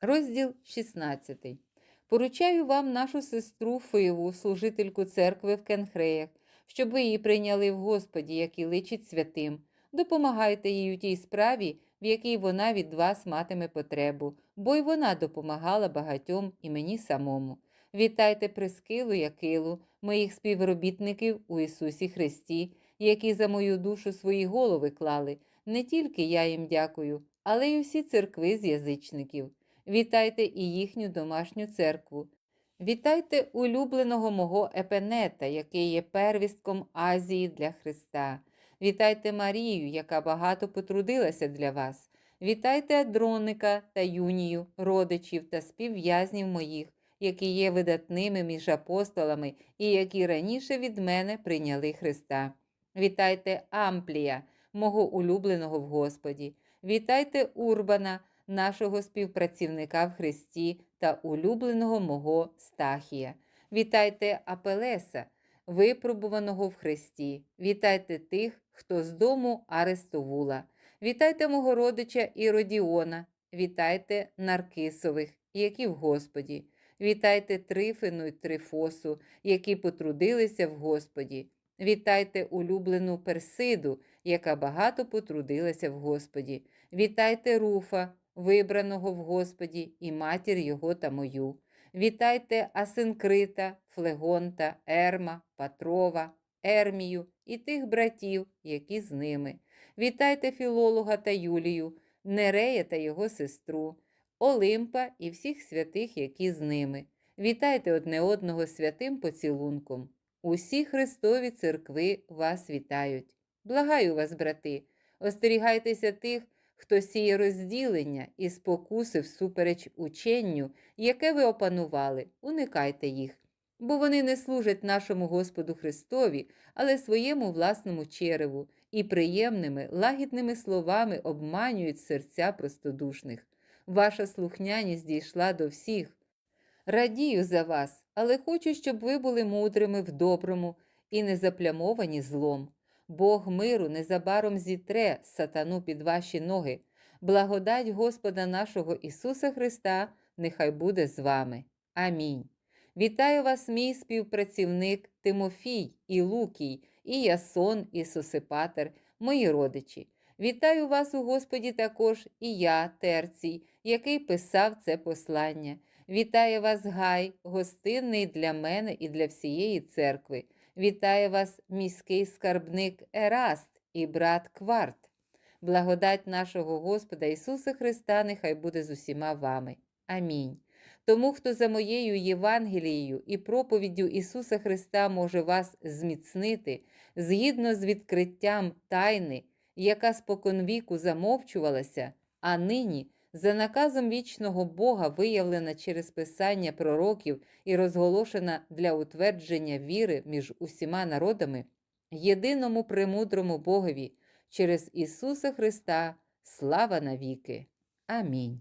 Розділ 16. Поручаю вам нашу сестру Фиву, служительку церкви в Кенхреях, щоб ви її прийняли в Господі, який личить святим. Допомагайте їй у тій справі, в якій вона від вас матиме потребу, бо й вона допомагала багатьом і мені самому. Вітайте Прискилу і Акилу, моїх співробітників у Ісусі Христі, які за мою душу свої голови клали. Не тільки я їм дякую, але й усі церкви з язичників. Вітайте і їхню домашню церкву. Вітайте улюбленого мого Епенета, який є первістком Азії для Христа. Вітайте Марію, яка багато потрудилася для вас. Вітайте Адроника та Юнію, родичів та співв'язнів моїх, які є видатними між апостолами і які раніше від мене прийняли Христа. Вітайте Амплія, мого улюбленого в Господі. Вітайте Урбана, нашого співпрацівника в Христі та улюбленого мого Стахія. Вітайте Апелеса, випробуваного в Христі. Вітайте тих, хто з дому Арестовула. Вітайте мого родича Іродіона. Вітайте Наркисових, які в Господі. Вітайте Трифину й Трифосу, які потрудилися в Господі. Вітайте улюблену Персиду, яка багато потрудилася в Господі. Вітайте Руфа, вибраного в Господі, і матір його та мою. Вітайте Асинкрита, Флегонта, Ерма, Патрова, Ермію і тих братів, які з ними. Вітайте Філолога та Юлію, Нерея та його сестру, Олимпа і всіх святих, які з ними. Вітайте одне одного святим поцілунком. Усі Христові церкви вас вітають. Благаю вас, брати, остерігайтеся тих, хто сіє розділення і спокуси всупереч ученню, яке ви опанували, уникайте їх, бо вони не служать нашому Господу Христові, але своєму власному череву і приємними, лагідними словами обманюють серця простодушних. Ваша слухняність дійшла до всіх. Радію за вас, але хочу, щоб ви були мудрими в доброму і не заплямовані злом. Бог миру незабаром зітре сатану під ваші ноги. Благодать Господа нашого Ісуса Христа нехай буде з вами. Амінь. Вітаю вас, мій співпрацівник Тимофій і Лукій, і Ясон, і Сосипатер, мої родичі. Вітаю вас у Господі також і я, Терцій, який писав це послання. Вітає вас Гай, гостинний для мене і для всієї церкви. Вітає вас міський скарбник Ераст і брат Кварт. Благодать нашого Господа Ісуса Христа нехай буде з усіма вами. Амінь. Тому, хто за моєю Євангелією і проповіддю Ісуса Христа може вас зміцнити згідно з відкриттям тайни, яка споконвіку замовчувалася, а нині за наказом вічного Бога виявлена через писання пророків і розголошена для утвердження віри між усіма народами, єдиному премудрому Богові через Ісуса Христа, слава навіки. Амінь.